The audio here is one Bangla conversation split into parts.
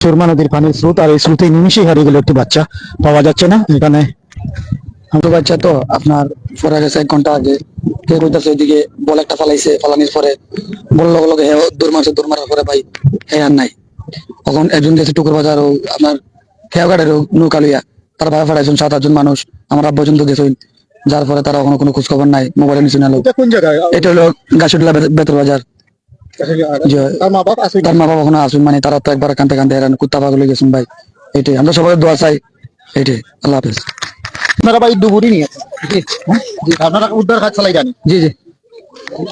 সুরমা নদীর পানির স্রোত আর এই স্রোতে নিমিশেই হারিয়ে গেল একটি বাচ্চা। পাওয়া যাচ্ছে না। এখানে ছোট বাচ্চা তো আপনার পরে গেছে এক ঘণ্টা আগে কে কইতাছে ওইদিকে বল একটা ফালাইছে ফালানির পরে বল লগে হে দৌড় মারছে দৌড় মারার পরে ভাই হে আর নাই। তখন একজন গেছে টুকুর বাজার ও আপনার খেয়াঘাটের নৌকা লইয়া তার ভাই ফাটাইছেন সাত আটজন মানুষ আমার আব্বা পর্যন্ত গেছেন যার পরে তারা কোনো খোঁজ খবর নাই মোবাইলে নিচে নালো। এটা কোন জায়গায়? এটা হলো গাছুটলা বেতর বাজার। তার মা তার বাবা ওখানে আসুন মানে তারা তো একবার কানতে কানতে হেরান কুত্তা পাগল গেছেন ভাই। এটাই আমরা সবাই দোয়া চাই। এটাই আল্লাহ হাফেজ। আপনারা ভাই নিয়ে আপনারা উদ্ধার কাজ চালাই জানি জি জি।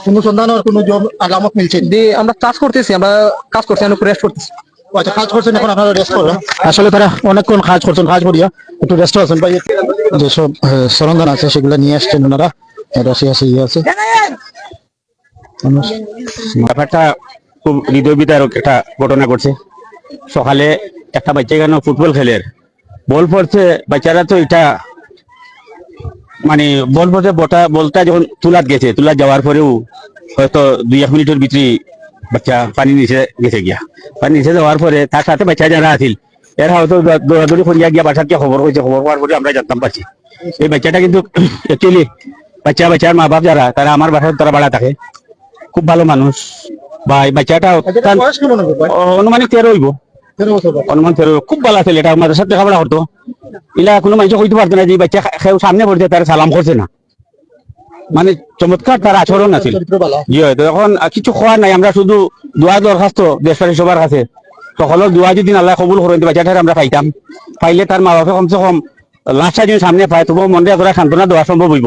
কোনো সন্ধান আর কোনো জব আলামত মিলছে? দি আমরা কাজ করতেছি আমরা কাজ করছি আমরা রেস্ট করতেছি। আচ্ছা কাজ করছেন এখন আপনারা রেস্ট আসলে তারা অনেকক্ষণ কাজ করছেন কাজ করিয়া একটু রেস্ট আছেন ভাই। যেসব সরঞ্জাম আছে সেগুলো নিয়ে আসছেন ওনারা। রসি আছে ইয়ে আছে। ব্যাপারটা খুব হৃদয় বিদারক একটা ঘটনা ঘটছে। সকালে একটা বাচ্চা কেন ফুটবল খেলের বল পড়ছে, বাচ্চারা তো এটা মানে বল পড়ছে, বটা বলটা যখন তুলাত গেছে, তুলাত যাওয়ার পরেও হয়তো দুই এক মিনিটের ভিতরে বাচ্চা পানি নিচে গেছে গিয়া। পানি নিচে যাওয়ার পরে তার সাথে বাচ্চা যারা আছিল, এরা হয়তো দৌড়াদৌড়ি করিয়া গিয়া বাসার গিয়ে খবর হয়েছে, খবর হওয়ার পরে আমরা জানতাম পারছি এই বাচ্চাটা কিন্তু অ্যাকচুয়ালি বাচ্চা বাচ্চার মা বাপ যারা, তারা আমার বাসায় তারা বাড়া থাকে। খুব ভালো মানুষ। এই বাচ্চাটা ভাই। অনুমানিক তেরো হইব। অনুমান তেরো খুব ভালো ছিল এটা আমাদের সাথে ইলা কোনো মানুষ কইতে পারতো না যে বাচ্চা সামনে পড়ছে তার সালাম করছে না। মানে চমৎকার তার আচরণ আছে জি এখন কিছু খোয়ার নাই আমরা শুধু দোয়া দরখাস্ত দেশবাসী সবার কাছে। সকলের দোয়া যদি আল্লাহ কবুল করেন বাচ্চাটার আমরা পাইতাম। পাইলে তার মা বাপে কমসে কম লাস্টটা যদি সামনে পায় তবু মনে করা সান্ত্বনা দেওয়া সম্ভব হইব।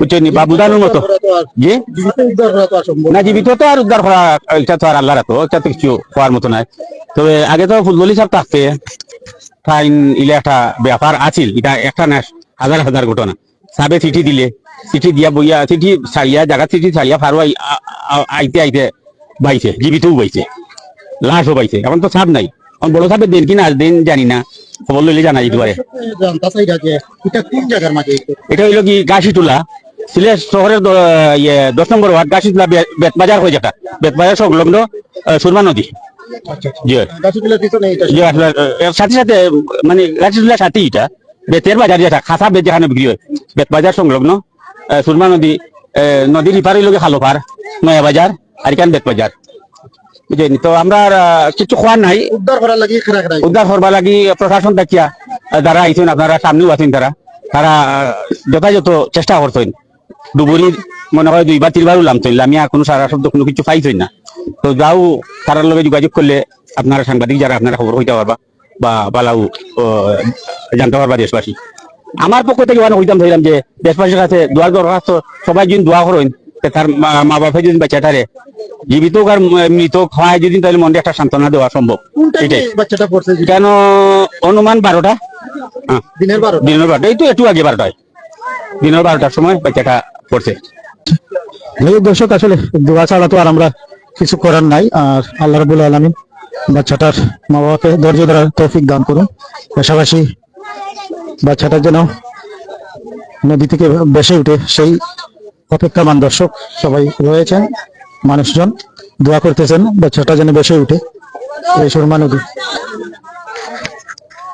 বুঝছেন বা বুঝানোর মতো? জি? না। জীবিত তো আর উদ্ধার করা এটা তো আর আল্লাহর এটা তো কিছু হওয়ার মতো নাই। তবে আগে তো সব থাকতে। ফাইন ইলে একটা ব্যাপার আছিল এটা একটা না হাজার হাজার ঘটনা। সাবে চিঠি দিলে চিঠি দিয়া বইয়া চিঠি ছাড়িয়া জায়গা চিঠি ছাড়িয়া ফারু আই- আ- আ- আইতে আইতে বাইছে জীবিতও বাইছে লাশও বাইছে। এখন তো সাপ নাই। এখন বড় সাপের দিন কিনা দিন জানি না। খবর লইলে জানা যেতে পারে। এটা কোন হইল কি গাছিটুলা সিলেট শহরের ইয়ে দশ নম্বর ওয়ার্ড গাছিটুলা বেতবাজার হয়ে যেটা। বেতবাজার সংলগ্ন সুরমা নদী। সাথে সাথে মানে গাছিটুলার সাথে এটা। বেতের বাজার যেটা, খাসা বেত যেখানে বিক্রি হয়। বেতবাজার সংলগ্ন সুরমা নদী নদীর ইপার হইল খালো পার নয়া বাজার আর এখান বেতবাজার। বুঝলেন তো আমরা কিছু খোয়ার নাই। উদ্ধার করার লাগি খেরা খেরা উদ্ধার করবা লাগি প্রশাসন দেখিয়া যারা আইছেন আপনারা সামনেও আছেন তারা তারা যথাযথ চেষ্টা করছেন ডুবুরি মনে হয় দুইবার তিনবার আর কোনো সারা শব্দ কোনো কিছু পাইছেন না। তো যাও তারার লগে যোগাযোগ করলে আপনারা সাংবাদিক যারা আপনারা খবর হইতে পারবা বা বালাও জানতে পারবা দেশবাসী। আমার পক্ষ থেকে মানে হইতাম ধরলাম যে দেশবাসীর কাছে দোয়ার দরখাস্ত সবাই যদি দোয়া করেন তার মা- মা বাপে যদি বাচ্চাটারে জীবিত আর মৃত খাওয়ায় যদি তাহলে মনে একটা সান্ত্বনা দেওয়া সম্ভব। এটাই। বাচ্চাটা পড়ছে কেন অনুমান বারোটা? হ্যাঁ, দিনের বারো দিনের বারোটা। এই তো একটু আগে বারোটায়। দিনের বারোটার সময় বাচ্চাটা পড়ছে। দর্শক আসলে দোয়া ছাড়া তো আর আমরা কিছু করার নাই। আর আল্লাহ রাবুল আলমিন বাচ্চাটার মা বাবাকে ধৈর্য ধরার তৌফিক দান করুন। পাশাপাশি বাচ্চাটা যেন নদী থেকে বেসে উঠে সেই অপেক্ষামান দর্শক সবাই রয়েছেন। মানুষজন দোয়া করতেছেন বাচ্চাটা যেন বেসে উঠে। এই সুরমা নদী।